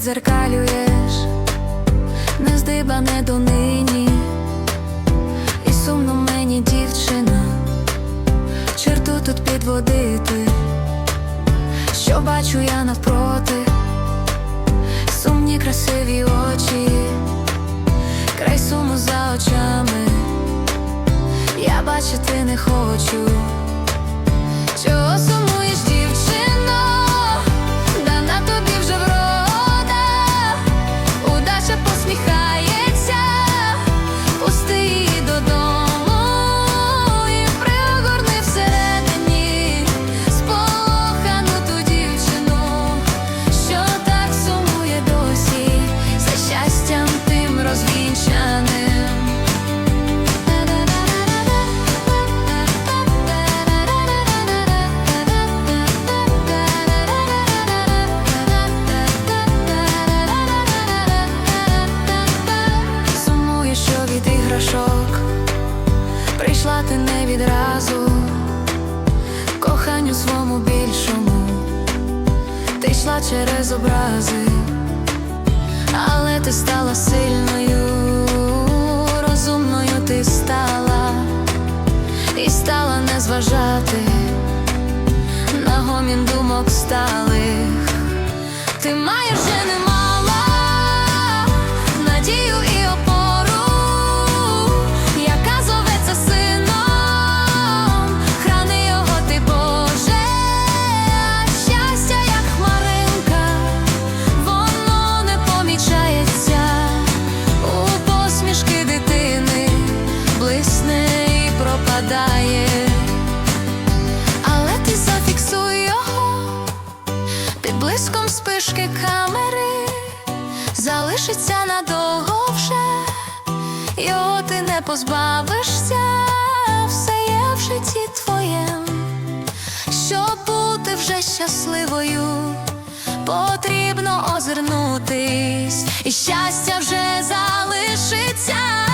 відзеркалюєш, не здибане до нині, і сумно мені дівчина, черту тут підводити, що бачу я навпроти, сумні, красиві очі, край суму за очами, я бачити не хочу. Чого відразу, коханню свому більшому, ти йшла через образи, але ти стала сильною, розумною ти стала і стала не зважати. На гомін думок сталих. Ти маєш лишиться надовго вже, його ти не позбавишся, все є в житті твоєм, щоб бути вже щасливою, потрібно озирнутись, і щастя вже залишиться.